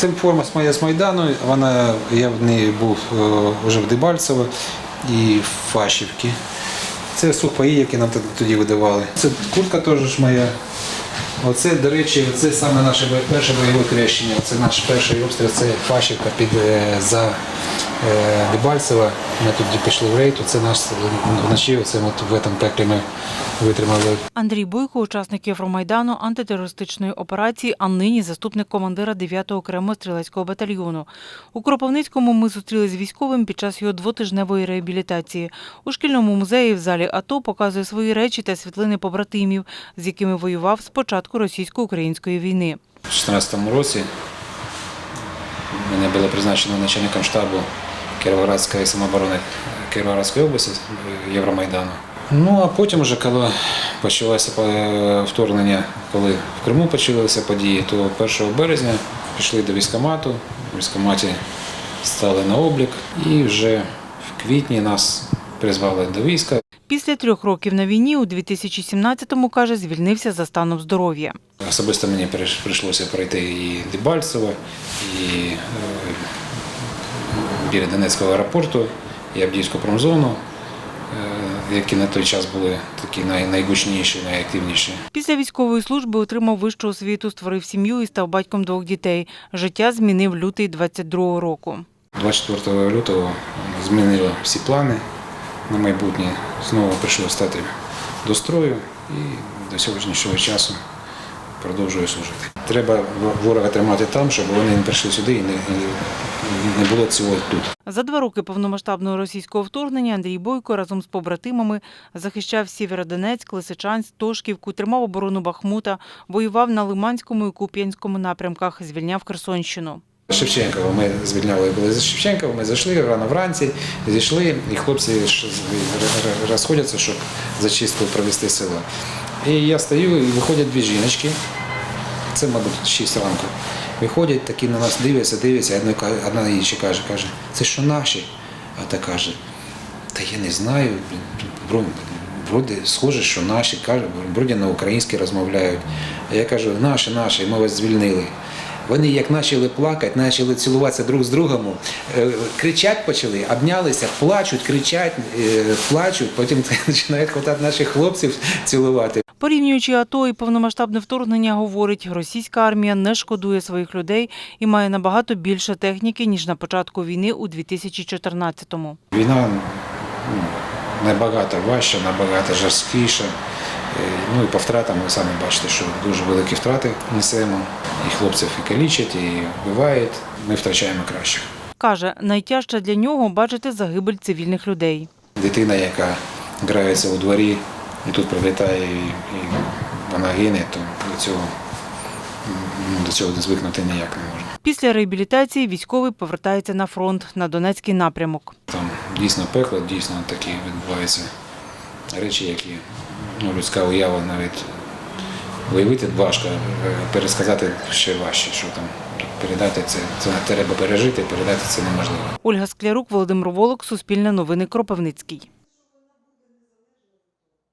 Це форма з Майдану. Вона, я в неї був е, вже в Дебальцево і в Фащівці. Це сухпаї, які нам тоді видавали. Це куртка теж моя. Оце, до речі, це саме наше перше бойове хрещення. Це наш перший обстріл, це Фащівка під е, за е, Дебальцево. Ми тоді пішли в рейд. Це наш вночі. Оце от в цьому пеклі ми витримали Андрій Бойко, учасник Євромайдану антитерористичної операції, а нині заступник командира 9-го окремого стрілецького батальйону. У Кропивницькому ми зустрілись з військовим під час його двотижневої реабілітації. У шкільному музеї в залі АТО показує свої речі та світлини побратимів, з якими воював з початку російсько-української війни. У 2014 році мене було призначено начальником штабу Кіровоградської самооборони Кіровоградської області е, Євромайдану. Ну а потім, вже коли почалося е, вторгнення, коли в Криму почалися події, то 1 березня пішли до військкомату. В військкоматі стали на облік і вже в квітні нас призвали до війська. Після трьох років на війні у 2017-му, каже, звільнився за станом здоров'я. Особисто мені прийш- прийшлося пройти і Дебальцево, і е, біля Донецького аеропорту, і Авдіївську промзону, е, які на той час були такі найгучніші, найактивніші. Після військової служби отримав вищу освіту, створив сім'ю і став батьком двох дітей. Життя змінив лютий 22-го року. 24 лютого змінили всі плани на майбутнє. Знову прийшло стати до строю і до сьогоднішнього часу продовжую служити. Треба ворога тримати там, щоб вони не прийшли сюди і не, не було цього тут. За два роки повномасштабного російського вторгнення Андрій Бойко разом з побратимами захищав Сєвєродонецьк, Лисичанськ, Тошківку, тримав оборону Бахмута, воював на Лиманському і Куп'янському напрямках, звільняв Херсонщину. Шевченкова ми звільняли були за Шевченкова, ми зайшли рано вранці, зійшли, і хлопці розходяться, щоб зачистку провести село. І я стою, і виходять дві жіночки, це, мабуть, 6 ранку. Виходять, такі на нас дивляться, дивляться, одна, іншій каже, каже, це що наші? А та каже, та я не знаю, вроде схоже, що наші, каже, вроді на українській розмовляють. А я кажу, наші, наші, ми вас звільнили. Вони як почали плакати, почали цілуватися друг з другом, е, кричать почали, обнялися, плачуть, кричать, е, плачуть, потім починають хватати наших хлопців цілувати. Порівнюючи АТО і повномасштабне вторгнення, говорить, російська армія не шкодує своїх людей і має набагато більше техніки, ніж на початку війни у 2014-му. Війна ну, набагато важча, набагато жорсткіша. Е, Ну і по втратам ви самі бачите, що дуже великі втрати несемо. І хлопців і калічать, і вбивають. Ми втрачаємо кращих. Каже, найтяжче для нього бачити загибель цивільних людей. Дитина, яка грається у дворі, і тут прилітає, і, і вона гине, то до цього, ну, до цього звикнути ніяк не можна. Після реабілітації військовий повертається на фронт на Донецький напрямок. Там дійсно пекло, дійсно такі відбуваються речі, які ну, людська уява навіть уявити важко, е, пересказати ще важче, що там передати це, це треба пережити, передати це неможливо. Ольга Склярук, Володимир Волок, Суспільне новини Кропивницький.